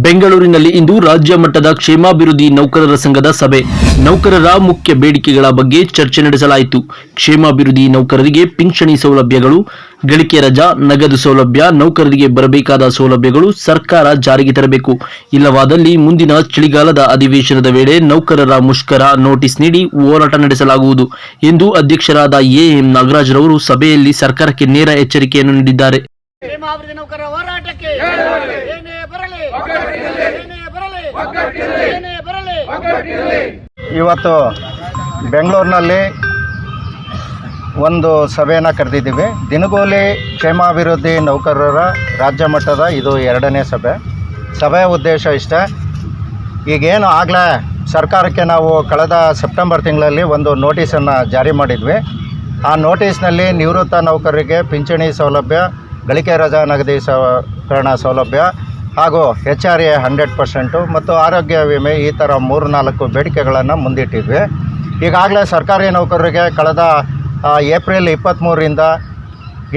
ಬೆಂಗಳೂರಿನಲ್ಲಿ ಇಂದು ರಾಜ್ಯ ಮಟ್ಟದ ಕ್ಷೇಮಾಭಿವೃದ್ಧಿ ನೌಕರರ ಸಂಘದ ಸಭೆ. ನೌಕರರ ಮುಖ್ಯ ಬೇಡಿಕೆಗಳ ಬಗ್ಗೆ ಚರ್ಚೆ ನಡೆಸಲಾಯಿತು. ಕ್ಷೇಮಾಭಿವೃದ್ಧಿ ನೌಕರರಿಗೆ ಪಿಂಚಣಿ ಸೌಲಭ್ಯಗಳು, ಗಳಿಕೆ ರಜಾ, ನಗದು ಸೌಲಭ್ಯ, ನೌಕರರಿಗೆ ಬರಬೇಕಾದ ಸೌಲಭ್ಯಗಳು ಸರ್ಕಾರ ಜಾರಿಗೆ ತರಬೇಕು. ಇಲ್ಲವಾದಲ್ಲಿ ಮುಂದಿನ ಚಳಿಗಾಲದ ಅಧಿವೇಶನದ ವೇಳೆ ನೌಕರರ ಮುಷ್ಕರ ನೋಟಿಸ್ ನೀಡಿ ಹೋರಾಟ ನಡೆಸಲಾಗುವುದು ಎಂದು ಅಧ್ಯಕ್ಷರಾದ ಎಎಂ ನಾಗರಾಜ್ರವರು ಸಭೆಯಲ್ಲಿ ಸರ್ಕಾರಕ್ಕೆ ನೇರ ಎಚ್ಚರಿಕೆಯನ್ನು ನೀಡಿದ್ದಾರೆ. ಕ್ಷೇಮಾಭಿವೃದ್ಧಿ ನೌಕರರ ಹೋರಾಟಕ್ಕೆ ಏನೇ ಬರಲಿ. ಏನೇ ಬರಲಿ. ಏನೇ ಬರಲಿ. ಇವತ್ತು ಬೆಂಗಳೂರಿನಲ್ಲಿ ಒಂದು ಸಭೆಯನ್ನು ಕರೆದಿದ್ದೀವಿ. ದಿನಗೂಲಿ ಕ್ಷೇಮಾಭಿವೃದ್ಧಿ ನೌಕರರ ರಾಜ್ಯ ಮಟ್ಟದ ಇದು ಎರಡನೇ ಸಭೆ. ಸಭೆಯ ಉದ್ದೇಶ ಇಷ್ಟೇ. ಈಗೇನು ಆಗಲೇ ಸರ್ಕಾರಕ್ಕೆ ನಾವು ಕಳೆದ ಸೆಪ್ಟೆಂಬರ್ ತಿಂಗಳಲ್ಲಿ ಒಂದು ನೋಟಿಸನ್ನು ಜಾರಿ ಮಾಡಿದ್ವಿ. ಆ ನೋಟಿಸ್ನಲ್ಲಿ ನಿವೃತ್ತ ನೌಕರರಿಗೆ ಪಿಂಚಣಿ ಸೌಲಭ್ಯ ಗಳಿಕೆ ರಜಾ ನಗದಿ ಸಕರಣ ಸೌಲಭ್ಯ ಹಾಗೂ H R A hundred percent ಮತ್ತು ಆರೋಗ್ಯ ವಿಮೆ ಈ ಥರ ಮೂರು ನಾಲ್ಕು ಬೇಡಿಕೆಗಳನ್ನು ಮುಂದಿಟ್ಟಿದ್ವಿ. ಈಗಾಗಲೇ ಸರ್ಕಾರಿ ನೌಕರರಿಗೆ ಕಳೆದ ಏಪ್ರಿಲ್ ಇಪ್ಪತ್ತ್ಮೂರರಿಂದ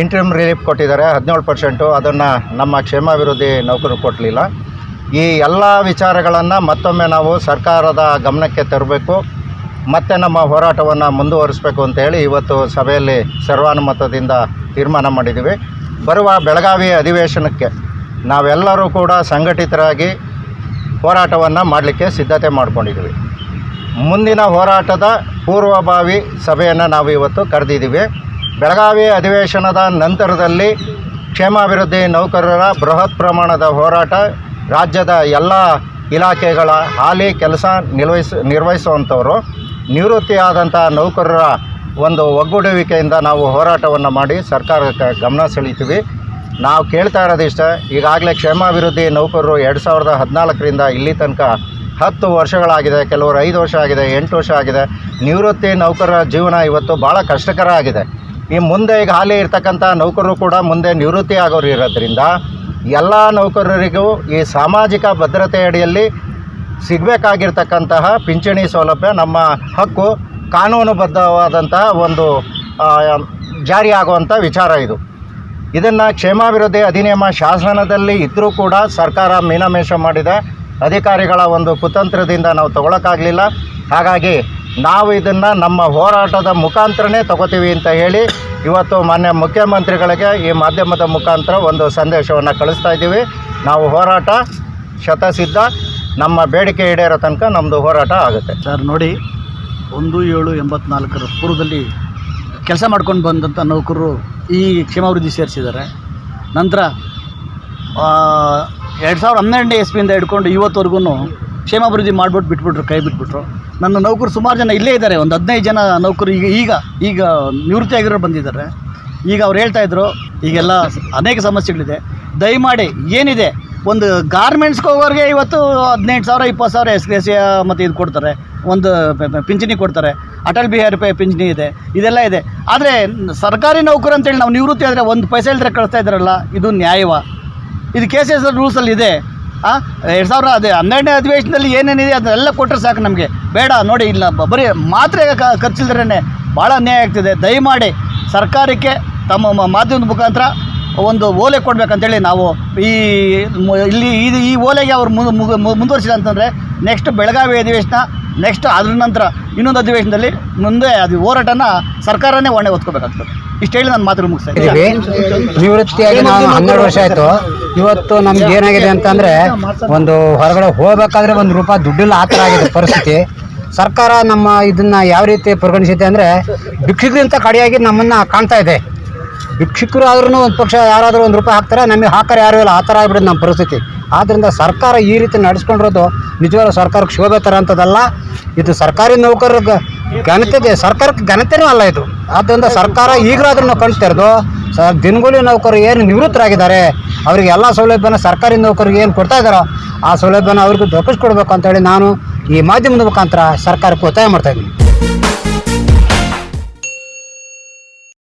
ಇಂಟ್ರಿಮ್ ರಿಲೀಫ್ ಕೊಟ್ಟಿದ್ದಾರೆ. ಹದಿನೇಳು ಪರ್ಸೆಂಟು ಅದನ್ನು ನಮ್ಮ ಕ್ಷೇಮಾಭಿವೃದ್ಧಿ ನೌಕರರು ಕೊಡಲಿಲ್ಲ ಈ ಎಲ್ಲ ವಿಚಾರಗಳನ್ನು ಮತ್ತೊಮ್ಮೆ ನಾವು ಸರ್ಕಾರದ ಗಮನಕ್ಕೆ ತರಬೇಕು. ಮತ್ತೆ ನಮ್ಮ ಹೋರಾಟವನ್ನು ಮುಂದುವರಿಸಬೇಕು ಅಂತೇಳಿ ಇವತ್ತು ಸಭೆಯಲ್ಲಿ ಸರ್ವಾನುಮತದಿಂದ ತೀರ್ಮಾನ ಮಾಡಿದ್ದೀವಿ. ಬರುವ ಬೆಳಗಾವಿ ಅಧಿವೇಶನಕ್ಕೆ ನಾವೆಲ್ಲರೂ ಕೂಡ ಸಂಘಟಿತರಾಗಿ ಹೋರಾಟವನ್ನು ಮಾಡಲಿಕ್ಕೆ ಸಿದ್ಧತೆ ಮಾಡಿಕೊಂಡಿದ್ದೀವಿ. ಮುಂದಿನ ಹೋರಾಟದ ಪೂರ್ವಭಾವಿ ಸಭೆಯನ್ನು ನಾವು ಇವತ್ತು ಕರೆದಿದ್ದೀವಿ. ಬೆಳಗಾವಿ ಅಧಿವೇಶನದ ನಂತರದಲ್ಲಿ ಕ್ಷೇಮಾಭಿವೃದ್ಧಿ ನೌಕರರ ಬೃಹತ್ ಪ್ರಮಾಣದ ಹೋರಾಟ ರಾಜ್ಯದ ಎಲ್ಲ ಇಲಾಖೆಗಳ ಹಾಲಿ ಕೆಲಸ ನಿರ್ವಹಿಸ ನಿರ್ವಹಿಸುವಂಥವರು ನಿವೃತ್ತಿಯಾದಂಥ ನೌಕರರ ಒಂದು ಒಗ್ಗೂಡುವಿಕೆಯಿಂದ ನಾವು ಹೋರಾಟವನ್ನು ಮಾಡಿ ಸರ್ಕಾರಕ್ಕೆ ಗಮನ ಸೆಳೀತೀವಿ ನಾವು ಕೇಳ್ತಾ ಇರೋದಿಷ್ಟ, ಈಗಾಗಲೇ ಕ್ಷೇಮಾಭಿವೃದ್ಧಿ ನೌಕರರು ಎರಡು ಸಾವಿರದ ಹದಿನಾಲ್ಕರಿಂದ ಇಲ್ಲಿ ತನಕ ಹತ್ತು ವರ್ಷಗಳಾಗಿದೆ, ಕೆಲವರು ಐದು ವರ್ಷ ಆಗಿದೆ, ಎಂಟು ವರ್ಷ ಆಗಿದೆ. ನಿವೃತ್ತಿ ನೌಕರರ ಜೀವನ ಇವತ್ತು ಭಾಳ ಕಷ್ಟಕರ ಆಗಿದೆ. ಈ ಮುಂದೆ ಈಗ ಹಾಲಿ ಇರ್ತಕ್ಕಂಥ ನೌಕರರು ಕೂಡ ಮುಂದೆ ನಿವೃತ್ತಿ ಆಗೋರು ಇರೋದ್ರಿಂದ ಎಲ್ಲ ನೌಕರರಿಗೂ ಈ ಸಾಮಾಜಿಕ ಭದ್ರತೆ ಅಡಿಯಲ್ಲಿ ಸಿಗಬೇಕಾಗಿರ್ತಕ್ಕಂತಹ ಪಿಂಚಣಿ ಸೌಲಭ್ಯ ನಮ್ಮ ಹಕ್ಕು. ಕಾನೂನುಬದ್ಧವಾದಂತಹ ಒಂದು ಜಾರಿಯಾಗುವಂಥ ವಿಚಾರ ಇದು. ಇದನ್ನು ಕ್ಷೇಮಾಭಿವೃದ್ಧಿ ಅಧಿನಿಯಮ ಶಾಸನದಲ್ಲಿ ಇದ್ದರೂ ಕೂಡ ಸರ್ಕಾರ ಮೀನಮೇಷ ಮಾಡಿದೆ. ಅಧಿಕಾರಿಗಳ ಒಂದು ಕುತಂತ್ರದಿಂದ ನಾವು ತಗೊಳಕ್ಕಾಗಲಿಲ್ಲ. ಹಾಗಾಗಿ ನಾವು ಇದನ್ನು ನಮ್ಮ ಹೋರಾಟದ ಮುಖಾಂತರನೇ ತಗೋತೀವಿ ಅಂತ ಹೇಳಿ ಇವತ್ತು ಮಾನ್ಯ ಮುಖ್ಯಮಂತ್ರಿಗಳಿಗೆ ಈ ಮಾಧ್ಯಮದ ಮುಖಾಂತರ ಒಂದು ಸಂದೇಶವನ್ನು ಕಳಿಸ್ತಾ ಇದ್ದೀವಿ. ನಾವು ಹೋರಾಟ ಶತಸಿದ್ಧ. ನಮ್ಮ ಬೇಡಿಕೆ ಈಡೇರೋ ತನಕ ನಮ್ಮದು ಹೋರಾಟ ಆಗುತ್ತೆ. ಸರ್, ನೋಡಿ ಒಂದು ಏಳು ಎಂಬತ್ನಾಲ್ಕರ ಪೂರ್ವದಲ್ಲಿ ಕೆಲಸ ಮಾಡ್ಕೊಂಡು ಬಂದಂಥ ನೌಕರರು ಈ ಕ್ಷೇಮಾಭಿವೃದ್ಧಿ ಸೇರಿಸಿದ್ದಾರೆ. ನಂತರ ಎರಡು ಸಾವಿರದ ಹನ್ನೆರಡನೇ ಇಸ್ವಿಯಿಂದ ಹಿಡ್ಕೊಂಡು ಇವತ್ತವರೆಗೂ ಕ್ಷೇಮಾಭಿವೃದ್ಧಿ ಮಾಡಿಬಿಟ್ಟು ಬಿಟ್ಬಿಟ್ರು, ಕೈ ಬಿಟ್ಬಿಟ್ರು. ನನ್ನ ನೌಕರು ಸುಮಾರು ಜನ ಇಲ್ಲೇ ಇದ್ದಾರೆ, ಒಂದು ಹದಿನೈದು ಜನ ನೌಕರು ಈಗ ಈಗ ಈಗ ಆಗಿರೋರು ಬಂದಿದ್ದಾರೆ. ಈಗ ಅವ್ರು ಹೇಳ್ತಾ ಇದ್ರು, ಈಗೆಲ್ಲ ಅನೇಕ ಸಮಸ್ಯೆಗಳಿದೆ. ದಯಮಾಡಿ ಏನಿದೆ ಒಂದು ಗಾರ್ಮೆಂಟ್ಸ್ಗೆ ಹೋಗೋರಿಗೆ ಇವತ್ತು ಹದಿನೆಂಟು ಸಾವಿರ, ಇಪ್ಪತ್ತು ಸಾವಿರ ಎಸ್ ಎಸ್ ಮತ್ತು ಇದು ಕೊಡ್ತಾರೆ. ಒಂದು ಪಿಂಚಣಿ ಕೊಡ್ತಾರೆ. ಅಟಲ್ ಬಿಹಾರಿ ಪೇ ಪಿಂಚಣಿ ಇದೆ. ಇದೆಲ್ಲ ಇದೆ. ಆದರೆ ಸರ್ಕಾರಿ ನೌಕರು ಅಂತೇಳಿ ನಾವು ನಿವೃತ್ತಿ ಆದರೆ ಒಂದು ಪೈಸೆ ಇಲ್ಲದೆ ಕಳಿಸ್ತಾ ಇದ್ದಾರಲ್ಲ ಇದು ನ್ಯಾಯವ. ಇದು ಕೆ ಸಿ ಎಸ್ ರೂಲ್ಸಲ್ಲಿ ಇದೆ. ಹಾಂ ಎರಡು ಸಾವಿರ ಅದೇ ಹನ್ನೆರಡನೇ ಅಧಿವೇಶನದಲ್ಲಿ ಏನೇನಿದೆ ಅದನ್ನೆಲ್ಲ ಕೊಟ್ಟರೆ ಸಾಕು ನಮಗೆ. ಬೇಡ, ನೋಡಿ, ಇಲ್ಲ ಬರೀ ಮಾತ್ರೆ ಖರ್ಚಿಲ್ದ್ರೇ ಭಾಳ ಅನ್ಯಾಯ ಆಗ್ತಿದೆ. ದಯಮಾಡಿ ಸರ್ಕಾರಕ್ಕೆ ತಮ್ಮ ಮಾಧ್ಯಮದ ಮುಖಾಂತರ ಒಂದು ಓಲೆ ಕೊಡಬೇಕಂತೇಳಿ ನಾವು ಈ ಇಲ್ಲಿ ಇದು ಈ ಓಲೆಗೆ ಅವ್ರು ಮುಂದುವರಿಸಿದ ಮುಂದುವರಿಸಿಲ್ಲ ಅಂತಂದರೆ ನೆಕ್ಸ್ಟ್ ಬೆಳಗಾವಿ ಅಧಿವೇಶನ ನೆಕ್ಸ್ಟ್ ಅದ್ರ ನಂತರ ಇನ್ನೊಂದು ಅಧಿವೇಶನದಲ್ಲಿ ಮುಂದೆ ಅದು ಹೋರಾಟನ ಸರ್ಕಾರನೇ ಒಣೆ ಹೊತ್ಕೋಬೇಕಾಗ್ತದೆ. ಇಷ್ಟು ಹೇಳಿ ನಾನು ಮಾತು ಮುಗಿಸ್ತಾ ಇದ್ದೀನಿ. ಇದ್ದೀವಿ ನಿವೃತ್ತಿಯಾಗಿ ನಾವು ಹನ್ನೆರಡು ವರ್ಷ ಆಯಿತು. ಇವತ್ತು ನಮ್ಗೆ ಏನಾಗಿದೆ ಅಂತಂದರೆ ಒಂದು ಹೊರಗಡೆ ಹೋಗ್ಬೇಕಾದ್ರೆ ಒಂದು ರೂಪಾಯಿ ದುಡ್ಡಿಲ್ಲ ಆ ಥರ ಆಗಿದೆ ಪರಿಸ್ಥಿತಿ. ಸರ್ಕಾರ ನಮ್ಮ ಇದನ್ನು ಯಾವ ರೀತಿ ಪರಿಗಣಿಸುತ್ತೆ ಅಂದರೆ ಭಿಕ್ಷಿಗಿಂತ ಕಡೆಯಾಗಿ ನಮ್ಮನ್ನು ಕಾಣ್ತಾ ಇದೆ. ಭಿಕ್ಷುಕರು ಆದ್ರೂ ಒಂದು ಪಕ್ಷ ಯಾರಾದರೂ ಒಂದು ರೂಪಾಯಿ ಹಾಕ್ತಾರೆ, ನಮಗೆ ಹಾಕರೆ ಯಾರೂ ಇಲ್ಲ, ಆ ಥರ ಆಗ್ಬಿಡುತ್ತೆ ನಮ್ಮ ಪರಿಸ್ಥಿತಿ. ಆದ್ದರಿಂದ ಸರ್ಕಾರ ಈ ರೀತಿ ನಡೆಸ್ಕೊಂಡಿರೋದು ನಿಜವಾದ ಸರ್ಕಾರಕ್ಕೆ ಶೋಭೆ ತರೋಂಥದ್ದಲ್ಲ ಇದು ಸರ್ಕಾರಿ ನೌಕರರಿಗೆ ಘನತೆಗೆ, ಸರ್ಕಾರಕ್ಕೆ ಘನತೆನೂ ಅಲ್ಲ ಇದು. ಆದ್ದರಿಂದ ಸರ್ಕಾರ ಈಗಲಾದ್ರೂ ನಾವು ಇರೋದು ಸ, ದಿನಗೂಲಿ ನೌಕರು ಏನು ನಿವೃತ್ತರಾಗಿದ್ದಾರೆ, ಅವರಿಗೆ ಎಲ್ಲ ಸೌಲಭ್ಯನ ಸರ್ಕಾರಿ ನೌಕರಿಗೆ ಏನು ಕೊಡ್ತಾ ಇದ್ದಾರೋ, ಆ ಸೌಲಭ್ಯನ ಅವ್ರಿಗೂ ದೊರಕಿಸ್ಕೊಡ್ಬೇಕು ಅಂತೇಳಿ ನಾನು ಈ ಮಾಧ್ಯಮದ ಮುಖಾಂತರ ಸರ್ಕಾರಕ್ಕೆ ಒತ್ತಾಯ ಮಾಡ್ತಾ ಇದ್ದೀನಿ.